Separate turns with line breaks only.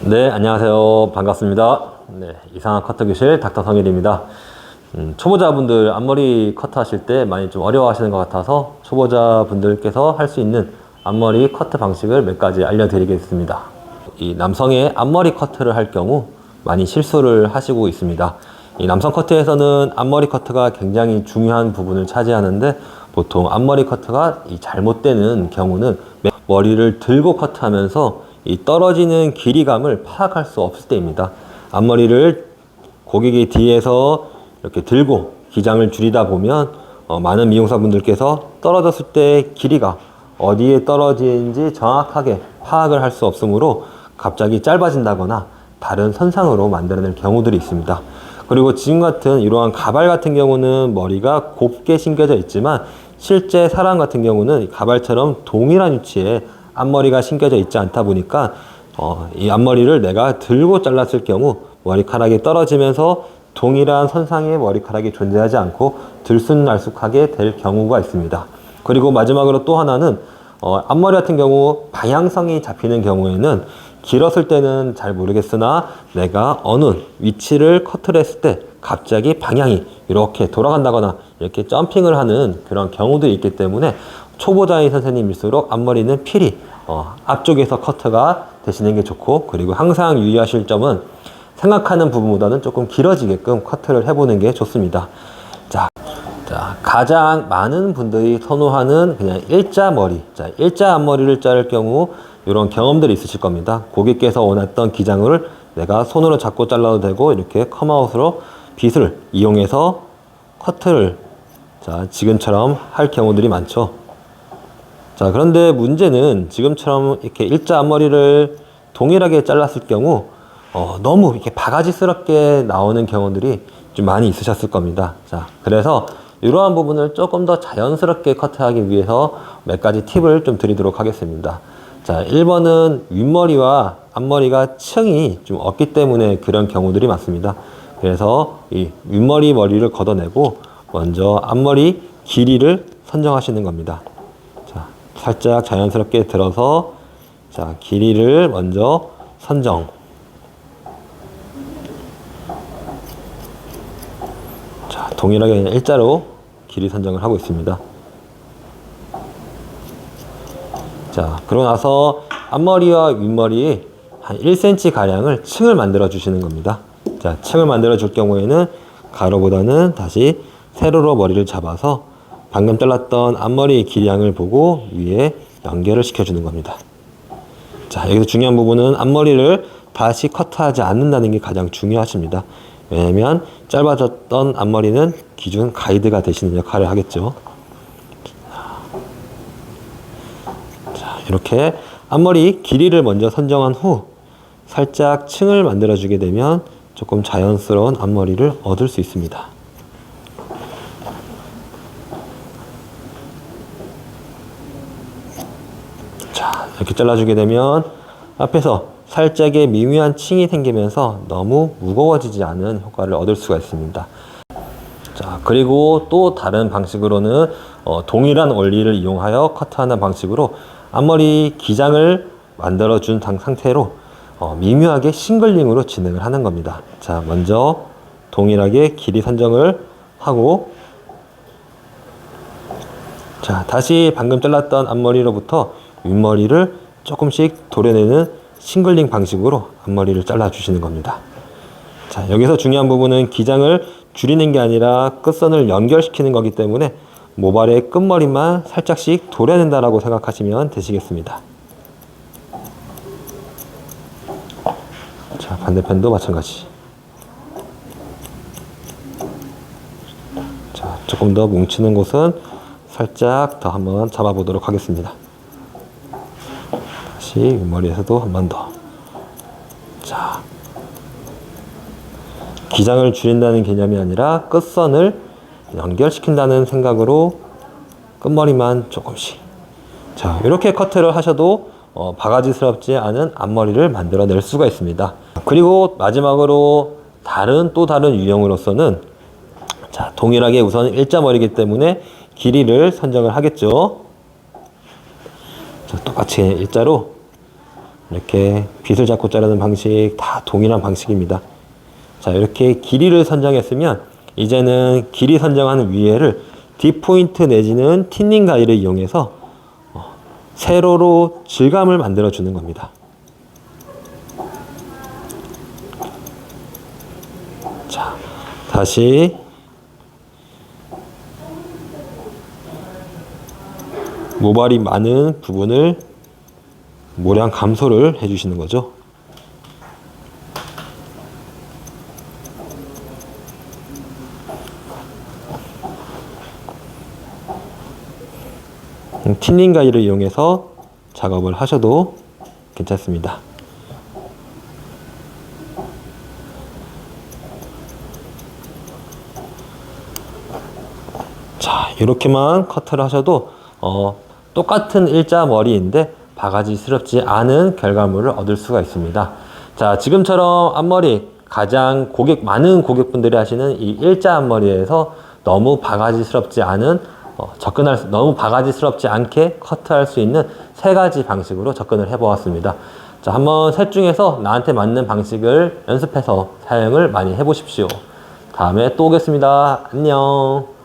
네, 안녕하세요. 반갑습니다. 네, 이상한 커터 교실 닥터 성일입니다. 음, 초보자분들 앞머리 커트 하실 때 많이 좀 어려워하시는 것 같아서 초보자분들께서 할 수 있는 앞머리 커트 방식을 몇 가지 알려드리겠습니다. 이 남성의 앞머리 커트를 할 경우 많이 실수를 하시고 있습니다. 이 남성 커트에서는 앞머리 커트가 굉장히 중요한 부분을 차지하는데 보통 앞머리 커트가 이 잘못되는 경우는 머리를 들고 커트하면서 이 떨어지는 길이감을 파악할 수 없을 때입니다. 앞머리를 고객의 뒤에서 이렇게 들고 기장을 줄이다 보면 어, 많은 미용사분들께서 떨어졌을 때 길이가 어디에 떨어지는지 정확하게 파악을 할 수 없으므로 갑자기 짧아진다거나 다른 선상으로 만들어낼 경우들이 있습니다. 그리고 지금 같은 이러한 가발 같은 경우는 머리가 곱게 심겨져 있지만 실제 사람 같은 경우는 이 가발처럼 동일한 위치에 앞머리가 심겨져 있지 않다 보니까 어, 이 앞머리를 내가 들고 잘랐을 경우 머리카락이 떨어지면서 동일한 선상의 머리카락이 존재하지 않고 들쑥날쑥하게 될 경우가 있습니다. 그리고 마지막으로 또 하나는 어, 앞머리 같은 경우 방향성이 잡히는 경우에는 길었을 때는 잘 모르겠으나 내가 어느 위치를 커트를 했을 때 갑자기 방향이 이렇게 돌아간다거나 이렇게 점핑을 하는 그런 경우도 있기 때문에 초보자의 선생님일수록 앞머리는 필히 어, 앞쪽에서 커트가 되시는 게 좋고 그리고 항상 유의하실 점은 생각하는 부분보다는 조금 길어지게끔 커트를 해보는 게 좋습니다. 자, 자, 가장 많은 분들이 선호하는 그냥 일자 머리. 자, 일자 앞머리를 자를 경우 이런 경험들이 있으실 겁니다. 고객께서 원했던 기장을 내가 손으로 잡고 잘라도 되고 이렇게 컴아웃으로 빗을 이용해서 커트를 자, 지금처럼 할 경우들이 많죠. 자, 그런데 문제는 지금처럼 이렇게 일자 앞머리를 동일하게 잘랐을 경우 어, 너무 이렇게 바가지스럽게 나오는 경우들이 좀 많이 있으셨을 겁니다. 자, 그래서 이러한 부분을 조금 더 자연스럽게 커트하기 위해서 몇 가지 팁을 좀 드리도록 하겠습니다. 자, 1번은 윗머리와 앞머리가 층이 좀 없기 때문에 그런 경우들이 많습니다. 그래서 이 윗머리 머리를 걷어내고 먼저 앞머리 길이를 선정하시는 겁니다. 자, 살짝 자연스럽게 들어서 자, 길이를 먼저 선정. 자, 동일하게 그냥 일자로 길이 선정을 하고 있습니다. 자, 그러고 나서 앞머리와 윗머리 한 1cm 가량을 층을 만들어 주시는 겁니다. 자, 층을 만들어 줄 경우에는 가로보다는 다시 세로로 머리를 잡아서 방금 잘랐던 앞머리 길이양을 보고 위에 연결을 시켜주는 겁니다. 자, 여기서 중요한 부분은 앞머리를 다시 커트하지 않는다는 게 가장 중요하십니다. 왜냐면 짧아졌던 앞머리는 기준 가이드가 되시는 역할을 하겠죠. 자, 이렇게 앞머리 길이를 먼저 선정한 후 살짝 층을 만들어 주게 되면 조금 자연스러운 앞머리를 얻을 수 있습니다. 자, 이렇게 잘라주게 되면 앞에서 살짝의 미묘한 층이 생기면서 너무 무거워지지 않은 효과를 얻을 수가 있습니다. 자, 그리고 또 다른 방식으로는 어, 동일한 원리를 이용하여 커트하는 방식으로 앞머리 기장을 만들어준 당 상태로 어, 미묘하게 싱글링으로 진행을 하는 겁니다. 자, 먼저 동일하게 길이 선정을 하고 자, 다시 방금 잘랐던 앞머리로부터 윗머리를 조금씩 도려내는 싱글링 방식으로 앞머리를 잘라 주시는 겁니다. 자, 여기서 중요한 부분은 기장을 줄이는 게 아니라 끝선을 연결시키는 거기 때문에 모발의 끝머리만 살짝씩 도려낸다라고 생각하시면 되시겠습니다. 자, 반대편도 마찬가지. 자, 조금 더 뭉치는 곳은 살짝 더 한번 잡아보도록 하겠습니다. 다시 윗머리에서도 한 번 더. 자. 기장을 줄인다는 개념이 아니라 끝선을 연결시킨다는 생각으로 끝머리만 조금씩. 자, 이렇게 커트를 하셔도 어, 바가지스럽지 않은 앞머리를 만들어낼 수가 있습니다. 그리고 마지막으로 다른 또 다른 유형으로서는 자, 동일하게 우선 일자머리이기 때문에 길이를 선정을 하겠죠. 자, 똑같이 일자로 이렇게 빗을 잡고 자르는 방식 다 동일한 방식입니다. 자, 이렇게 길이를 선정했으면 이제는 길이 선정하는 위에를 딥포인트 내지는 틴닝 가위를 이용해서 어, 세로로 질감을 만들어 주는 겁니다. 자, 다시 모발이 많은 부분을 모량 감소를 해주시는 거죠. 음, 틴닝 가위를 이용해서 작업을 하셔도 괜찮습니다. 자, 이렇게만 커트를 하셔도 어, 똑같은 일자 머리인데 바가지스럽지 않은 결과물을 얻을 수가 있습니다. 자, 지금처럼 앞머리 가장 고객 많은 고객분들이 하시는 이 일자 앞머리에서 너무 바가지스럽지 않은 어, 접근할 수, 너무 바가지스럽지 않게 커트할 수 있는 세 가지 방식으로 접근을 해보았습니다. 자, 한번 셋 중에서 나한테 맞는 방식을 연습해서 사용을 많이 해보십시오. 다음에 또 오겠습니다. 안녕.